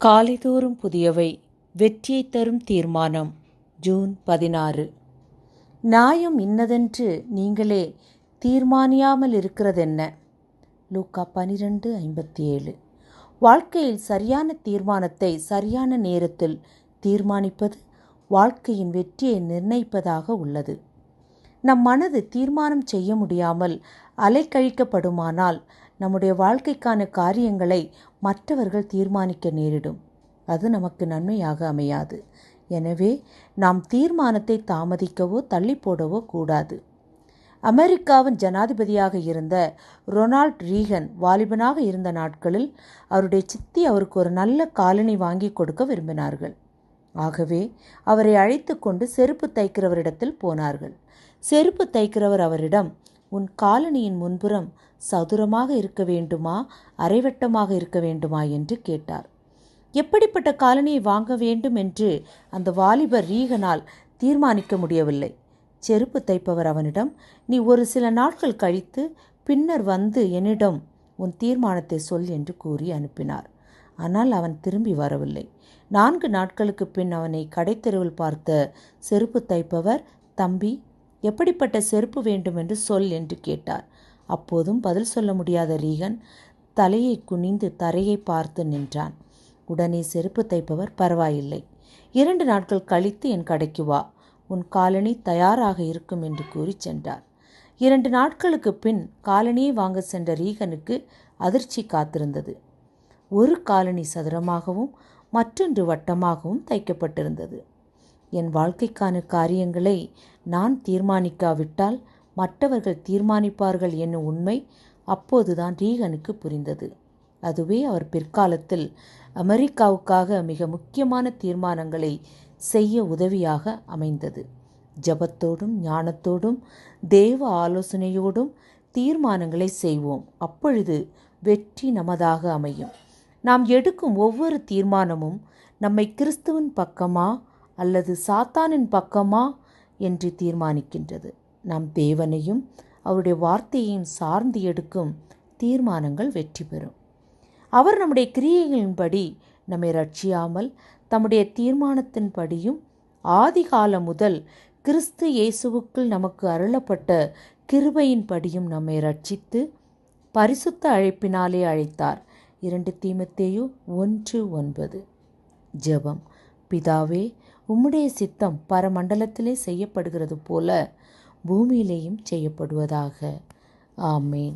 காலைதோறும் புதியவை வெற்றியை தரும் தீர்மானம். ஜூன் பதினாறு. நியாயம் இன்னதென்று நீங்களே தீர்மானியாமல் இருக்கிறதென்ன? லூக்கா பனிரெண்டு ஐம்பத்தி ஏழு வாழ்க்கையில் சரியான தீர்மானத்தை சரியான நேரத்தில் தீர்மானிப்பது வாழ்க்கையின் வெற்றியை நிர்ணயிப்பதாக உள்ளது. நம் மனது தீர்மானம் செய்ய முடியாமல் அலைக்கழிக்கப்படுமானால் நம்முடைய வாழ்க்கைக்கான காரியங்களை மற்றவர்கள் தீர்மானிக்க நேரிடும். அது நமக்கு நன்மையாக அமையாது. எனவே நாம் தீர்மானத்தை தாமதிக்கவோ தள்ளி போடவோ கூடாது. அமெரிக்காவின் ஜனாதிபதியாக இருந்த ரொனால்ட் ரீகன் வாலிபனாக இருந்த நாட்களில் அவருடைய சித்தி அவருக்கு ஒரு நல்ல காலனி வாங்கி கொடுக்க விரும்பினார்கள். ஆகவே அவரை அழைத்து கொண்டு செருப்பு தைக்கிறவரிடத்தில் போனார்கள். செருப்பு தைக்கிறவர் அவரிடம் உன் காலனியின் முன்புறம் சதுரமாக இருக்க வேண்டுமா? அரைவட்டமாக இருக்க வேண்டுமா? என்று கேட்டார். எப்படிப்பட்ட காலனியை வாங்க வேண்டும் என்று அந்த வாலிபர் ரீகனால் தீர்மானிக்க முடியவில்லை. செருப்பு தைப்பவர் அவனிடம் நீ ஒரு சில நாட்கள் கழித்து பின்னர் வந்து என்னிடம் உன் தீர்மானத்தை சொல் என்று கூறி அனுப்பினார். ஆனால் அவன் திரும்பி வரவில்லை. நான்கு நாட்களுக்கு பின் அவனை கடைத்தெருவில் பார்த்த செருப்பு தைப்பவர் தம்பி எப்படிப்பட்ட செருப்பு வேண்டும் என்று சொல் என்று கேட்டார். அப்போதும் பதில் சொல்ல முடியாத ரீகன் தலையை குனிந்து தரையை பார்த்து நின்றான். உடனே செருப்பு தைப்பவர் பரவாயில்லை. இரண்டு நாட்கள் கழித்து என் கடைக்கு வா. உன் காலனி தயாராக இருக்கும் என்று கூறி சென்றார். இரண்டு நாட்களுக்கு பின் காலனியை வாங்க சென்ற ரீகனுக்கு அதிர்ச்சி காத்திருந்தது. ஒரு காலனி சதுரமாகவும் மற்றொன்று வட்டமாகவும் தைக்கப்பட்டிருந்தது. என் வாழ்க்கைக்கான காரியங்களை நான் தீர்மானிக்காவிட்டால் மற்றவர்கள் தீர்மானிப்பார்கள் என்னும் உண்மை அப்போதுதான் ரீகனுக்கு புரிந்தது. அதுவே அவர் பிற்காலத்தில் அமெரிக்காவுக்காக மிக முக்கியமான தீர்மானங்களை செய்ய உதவியாக அமைந்தது. ஜபத்தோடும் ஞானத்தோடும் தேவ ஆலோசனையோடும் தீர்மானங்களை செய்வோம். அப்பொழுது வெற்றி நமதாக அமையும். நாம் எடுக்கும் ஒவ்வொரு தீர்மானமும் நம்மை கிறிஸ்துவின் பக்கமா அல்லது சாத்தானின் பக்கமா என்று தீர்மானிக்கின்றது. நாம் தேவனையும் அவருடைய வார்த்தையையும் சார்ந்து எடுக்கும் தீர்மானங்கள் வெற்றி பெறும். அவர் நம்முடைய கிரியைகளின்படி நம்மை ரட்சியாமல் தம்முடைய தீர்மானத்தின்படியும் ஆதிகாலம் முதல் கிறிஸ்து இயேசுவுக்குள் நமக்கு அருளப்பட்ட கிருபையின்படியும் நம்மை ரட்சித்து பரிசுத்த அழைப்பினாலே அழைத்தார். இரண்டு தீமத்தேயு ஒன்று ஒன்பது. ஜெபம். பிதாவே உம்முடைய சித்தம் பரமண்டலத்திலே செய்யப்படுகிறது போல பூமியிலேயும் செய்யப்படுவதாக. ஆமேன்.